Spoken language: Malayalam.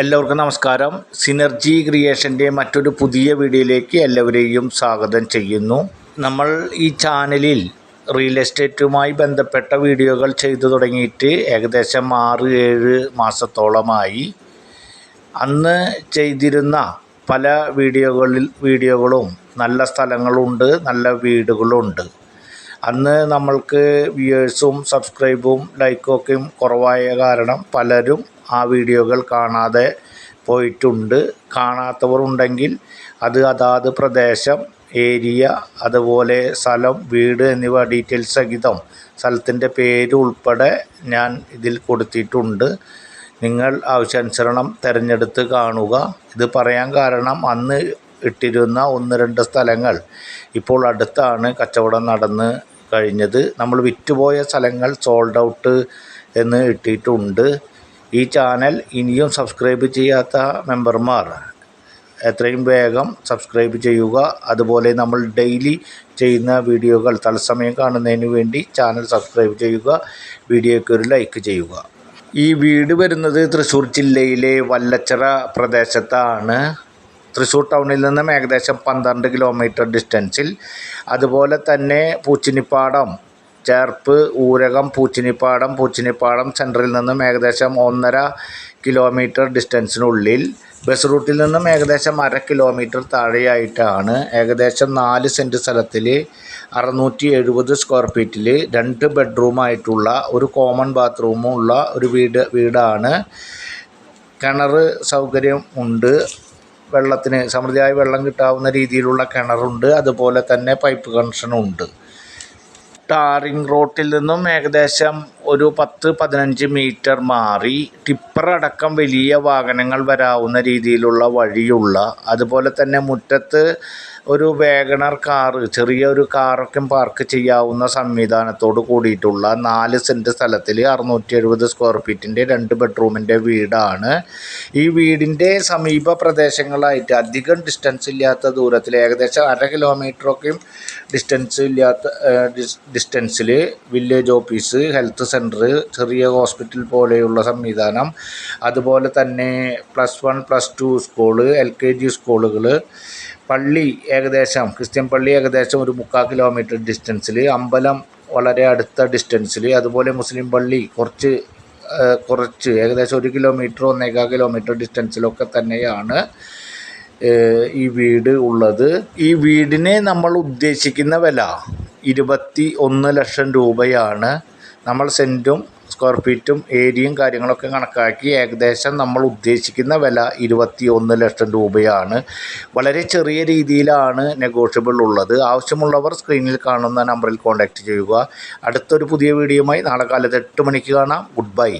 എല്ലാവർക്കും നമസ്കാരം. സിനർജി ക്രിയേഷന്റെ മറ്റൊരു പുതിയ വീഡിയോയിലേക്ക് എല്ലാവരെയും സ്വാഗതം ചെയ്യുന്നു. നമ്മൾ ഈ ചാനലിൽ റിയൽ എസ്റ്റേറ്റുമായി ബന്ധപ്പെട്ട വീഡിയോകൾ ചെയ്തു തുടങ്ങിയിട്ട് ഏകദേശം ആറ് ഏഴ് മാസത്തോളമായി. അന്ന് ചെയ്തിരുന്ന പല വീഡിയോകളിൽ വീഡിയോകളും നല്ല സ്ഥലങ്ങളുണ്ട് നല്ല വീടുകളുണ്ട്. അന്ന് നമ്മൾക്ക് വ്യൂവേഴ്സും സബ്സ്ക്രൈബും ലൈക്കും ഒക്കെ കുറവായ കാരണം പലരും ആ വീഡിയോകൾ കാണാതെ പോയിട്ടുണ്ട്. കാണാത്തവർ ഉണ്ടെങ്കിൽ അത് അതാത് പ്രദേശം ഏരിയ അതുപോലെ സ്ഥലം വീട് എന്നിവ ഡീറ്റെയിൽസ് സഹിതം സ്ഥലത്തിന്റെ പേര് ഉൾപ്പെടെ ഞാൻ ഇതിൽ കൊടുത്തിട്ടുണ്ട്. നിങ്ങൾ ആവശ്യാനുസരണം തിരഞ്ഞെടുത്ത് കാണുക. ഇത് പറയാൻ കാരണം അന്ന് ഇട്ടിരുന്ന ഒന്ന് രണ്ട് സ്ഥലങ്ങൾ ഇപ്പോൾ അടുത്താണ് കച്ചവടം നടന്ന് കഴിഞ്ഞത്. നമ്മൾ വിറ്റുപോയ സ്ഥലങ്ങൾ സോൾഡ് ഔട്ട് എന്ന് ഇട്ടിട്ടുണ്ട്. ഈ ചാനൽ ഇനിയും സബ്സ്ക്രൈബ് ചെയ്യാത്ത മെമ്പർമാർ എത്രയും വേഗം സബ്സ്ക്രൈബ് ചെയ്യുക. അതുപോലെ നമ്മൾ ഡെയിലി ചെയ്യുന്ന വീഡിയോകൾ തത്സമയം കാണുന്നതിന് വേണ്ടി ചാനൽ സബ്സ്ക്രൈബ് ചെയ്യുക. വീഡിയോയ്ക്ക് ഒരു ലൈക്ക് ചെയ്യുക. ഈ വീട് വരുന്നത് തൃശ്ശൂർ ജില്ലയിലെ വല്ലച്ചിറ പ്രദേശത്താണ്. തൃശ്ശൂർ ടൗണിൽ നിന്നും ഏകദേശം പന്ത്രണ്ട് കിലോമീറ്റർ ഡിസ്റ്റൻസിൽ അതുപോലെ തന്നെ പൂച്ചിനിപ്പാടം ചേർപ്പ് ഊരകം പൂച്ചിനിപ്പാടം പൂച്ചിനിപ്പാടം സെന്ററിൽ നിന്നും ഏകദേശം ഒന്നര കിലോമീറ്റർ ഡിസ്റ്റൻസിനുള്ളിൽ ബസ് റൂട്ടിൽ നിന്നും ഏകദേശം അര കിലോമീറ്റർ താഴെയായിട്ടാണ് ഏകദേശം നാല് സെന്റ് സ്ഥലത്തിൽ അറുന്നൂറ്റി എഴുപത് സ്ക്വയർ ഫീറ്റിൽ രണ്ട് ബെഡ്റൂമായിട്ടുള്ള ഒരു കോമൺ ബാത്റൂമും ഉള്ള ഒരു വീട് വീടാണ്. കിണർ സൗകര്യം ഉണ്ട്. വെള്ളത്തിന് സമൃദ്ധിയായ വെള്ളം കിട്ടാവുന്ന രീതിയിലുള്ള കിണറുണ്ട്. അതുപോലെ തന്നെ പൈപ്പ് കണക്ഷനും ഉണ്ട്. ടാറിങ് റോട്ടിൽ നിന്നും ഏകദേശം ഒരു പത്ത് പതിനഞ്ച് മീറ്റർ മാറി. ടിപ്പർ അടക്കം വലിയ വാഹനങ്ങൾ വരാവുന്ന രീതിയിലുള്ള വഴിയുള്ള അതുപോലെ തന്നെ മുറ്റത്ത് ഒരു വേഗണർ കാറ് ചെറിയ ഒരു കാറൊക്കെ പാർക്ക് ചെയ്യാവുന്ന സംവിധാനത്തോട് കൂടിയിട്ടുള്ള നാല് സെന്റ് സ്ഥലത്തിൽ അറുന്നൂറ്റി എഴുപത് സ്ക്വയർ ഫീറ്റിന്റെ രണ്ട് ബെഡ്റൂമിന്റെ വീടാണ്. ഈ വീടിന്റെ സമീപ പ്രദേശങ്ങളായിട്ട് അധികം ഡിസ്റ്റൻസ് ഇല്ലാത്ത ദൂരത്തിൽ ഏകദേശം അര കിലോമീറ്ററൊക്കെയും ഡിസ്റ്റൻസ് ഇല്ലാത്ത ഡിസ്റ്റൻസിൽ വില്ലേജ് ഓഫീസ് ഹെൽത്ത് സെന്റർ ചെറിയ ഹോസ്പിറ്റൽ പോലെയുള്ള സംവിധാനം. അതുപോലെ തന്നെ plus one plus two school L K G സ്കൂളുകൾ പള്ളി ഏകദേശം ക്രിസ്ത്യൻ പള്ളി ഏകദേശം ഒരു മുക്കാൽ കിലോമീറ്റർ ഡിസ്റ്റൻസിൽ അമ്പലം വളരെ അടുത്ത ഡിസ്റ്റൻസിൽ അതുപോലെ മുസ്ലിം പള്ളി കുറച്ച് കുറച്ച് ഏകദേശം ഒരു കിലോമീറ്റർ ഒന്നേകാൽ കിലോമീറ്റർ ഡിസ്റ്റൻസിലൊക്കെ തന്നെയാണ് ഈ വീട് ഉള്ളത്. ഈ വീടിനെ നമ്മൾ ഉദ്ദേശിക്കുന്ന വില ഇരുപത്തി ഒന്ന് ലക്ഷം രൂപയാണ്. നമ്മൾ സെന്റും സ്ക്വയർ ഫീറ്റും ഏരിയയും കാര്യങ്ങളൊക്കെ കണക്കാക്കി ഏകദേശം നമ്മൾ ഉദ്ദേശിക്കുന്ന വില ഇരുപത്തി ഒന്ന് ലക്ഷം രൂപയാണ്. വളരെ ചെറിയ രീതിയിലാണ് നെഗോഷ്യബിൾ ഉള്ളത്. ആവശ്യമുള്ളവർ സ്ക്രീനിൽ കാണുന്ന നമ്പറിൽ കോൺടാക്റ്റ് ചെയ്യുക. അടുത്തൊരു പുതിയ വീഡിയോയുമായി നാളെ കാലത്ത് എട്ട് മണിക്ക് കാണാം. Good bye